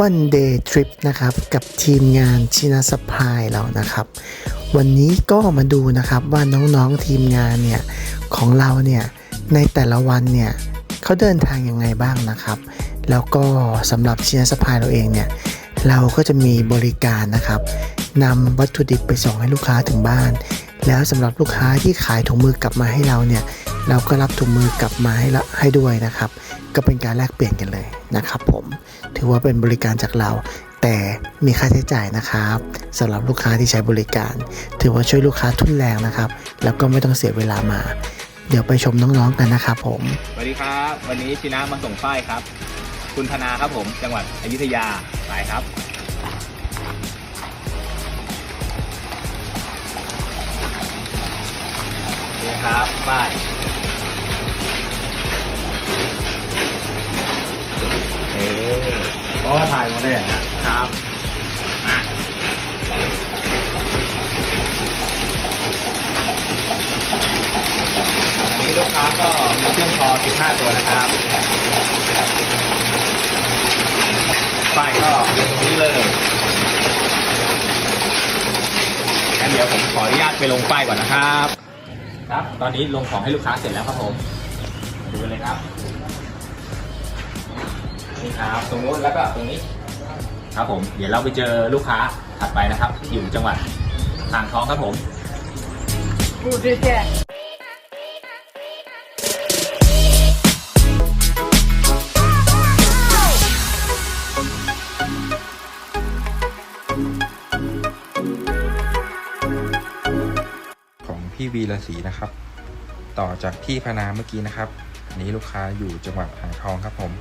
วันเดย์ทริปนะครับ กับทีมงานชินาสพายเรานะครับ วันนี้ก็มาดูนะครับว่าน้องๆทีมงานเนี่ย ของเราเนี่ย ในแต่ละวันเนี่ยเขาเดินทางยังไงบ้างนะครับ แล้วก็สำหรับชินาสพายเราเองเนี่ย เราก็จะมีบริการนะครับนำวัตถุดิบไปส่งให้ลูกค้าถึงบ้าน แล้วสำหรับลูกค้าที่ขายถุงมือกลับมาให้เราเนี่ย เราก็รับถุงมือกลับมาให้ละให้ด้วยนะครับ ก็เป็นการแลกเปลี่ยนกันเลยนะครับ ผมถือว่าเป็นบริการจากเรา แต่มีค่าใช้จ่ายนะครับสำหรับลูกค้าที่ใช้บริการ ถือว่าช่วยลูกค้าทุนแรงนะครับ แล้วก็ไม่ต้องเสียเวลามา เดี๋ยวไปชมน้องๆกันนะครับผมสวัสดีครับ วันนี้ชินะมาส่งป้ายครับ คุณธนาครับผม จังหวัดอยุธยาไปครับ ป้ายเอ๊เพราะว่าถ่ายมาได้ครับนี้ลูกค้าก็มีเครื่องคอ15 ตัวนะครับป้ายก็ตรงนี้เลยงั้นเดี๋ยวผมขออนุญาตไปลงป้ายก่อนนะครับ ครับ ตอนนี้ลงของให้ลูกค้าเสร็จแล้วครับผม ดูเลยครับ นี่ครับตรงนู้นแล้วก็ตรงนี้ ครับผม เดี๋ยวเราไปเจอลูกค้าถัดไปนะครับ อยู่จังหวัดทางท้องครับผมของ พี่วีระศรีนะครับ ต่อจากพี่พนาเมื่อกี้นะครับอันนี้ลูกค้าอยู่จังหวัดอ่างทองครับผม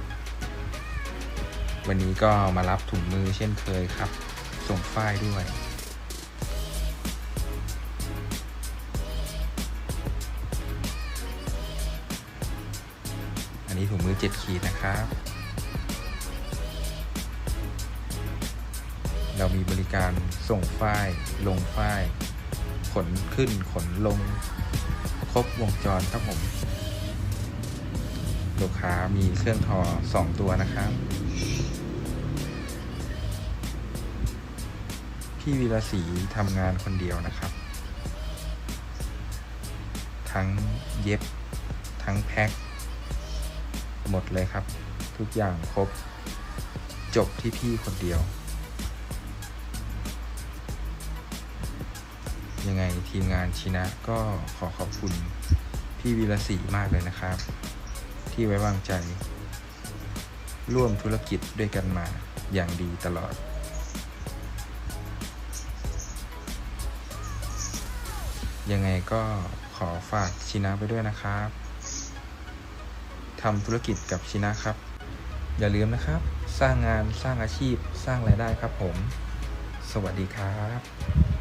วันนี้ก็มารับถุงมือเช่นเคยครับ ส่งฝ้ายด้วยอันนี้ถุงมือ 7 ขีดนะครับ เรามีบริการส่งฝ้าย ลงฝ้าย ขนขึ้นขนลง ครบวงจรครับผม ลูกค้ามีเครื่องทอ2ตัวนะครับ พี่วีรศรีทำงานคนเดียวนะครับ ทั้งเย็บ ทั้งแพ็ค หมดเลยครับ ทุกอย่างครบ จบที่พี่คนเดียว ยังไงทีมงานชินะก็ขอขอบคุณพี่วีรศรีมากเลยนะครับ ที่ไว้วางใจ ร่วมธุรกิจด้วยกันมาอย่างดีตลอด ยังไงก็ขอฝากชินะไปด้วยนะครับทำธุรกิจกับชินะครับ อย่าลืมนะครับ สร้างงานสร้างอาชีพสร้างรายได้ครับผม สวัสดีครับ